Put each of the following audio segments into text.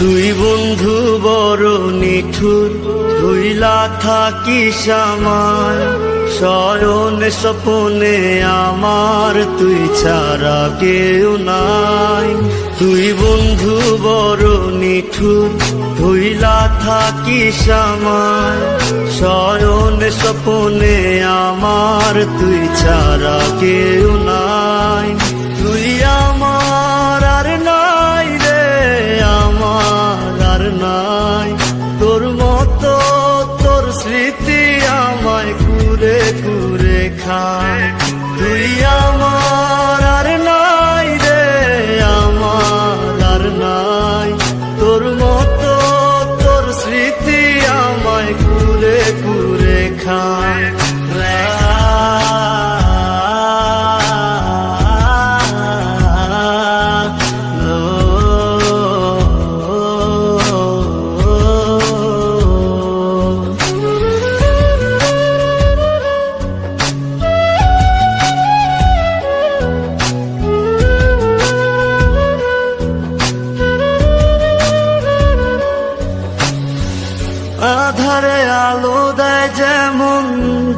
দুই বন্ধু বড় নিঠুর, ধুইলা থাকি সামার স্মরণ স্বপনে আমার তুই ছাড়া কেউ নাই। তুই বন্ধু বড় নিঠুর, ধুইলা থাকি সামার স্মরণ স্বপনে আমার তুই ছাড়া কেউ নাই। তুই আমার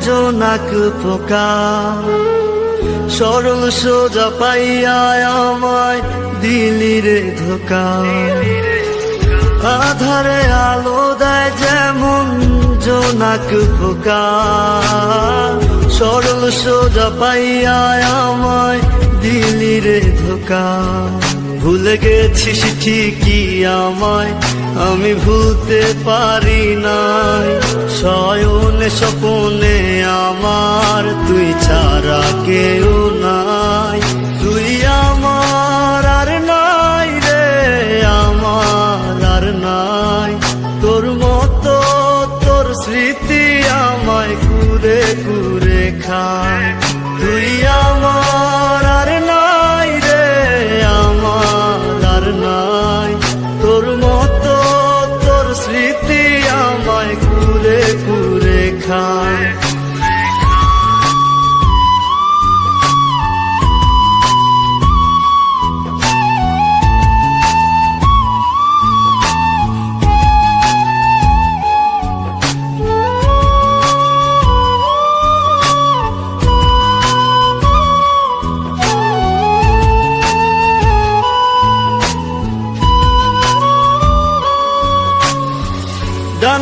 জোনাক পোকা সরল সোজা পাইয়া আমায় দিলি ধোকা। আধারে আলো দেয় যেমন জোনাক পোকা সরল সোজা পাইয়া আমায় দিলি ধোকা। ভুলে গেছিস ঠিকই আমায় আমি ভুলতে পারি নাই। শয়নে স্বপনে আমার তুই ছাড়া কেউ নাই। তুই আমার আর নাই রে, আমার আর নাই। তোর মতো তোর স্মৃতি আমায় কুরে কুরে খায়। কুরে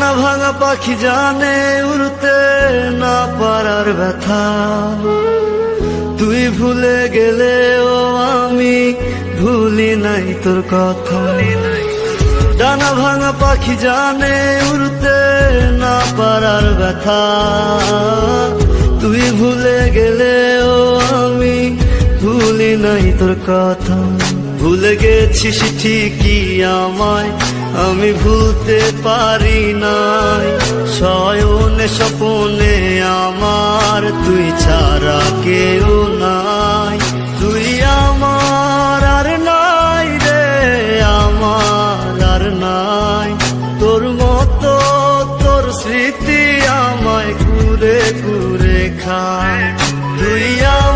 ডানা ভাঙা পাখি জানে উড়তে না পারার ব্যথা। তুই ভুলে গেলে ও আমি ভুলি নাই তোর কথা। ডানা ভাঙা পাখি জানে উড়তে না পারার ব্যথা। তুই ভুলে গেলে ও আমি ভুলি নাই তোর কথা। ভুলে গেছিস ঠিকই আমায় আমি ভুলতে পারি নাই। শয়নে স্বপনে আমার তুই ছাড়া কেউ নাই। তুই আমার আর নাই রে, আমার আর নাই। তোর মতো তোর স্মৃতি আমায় কুরে কুরে খায়। তুই আমার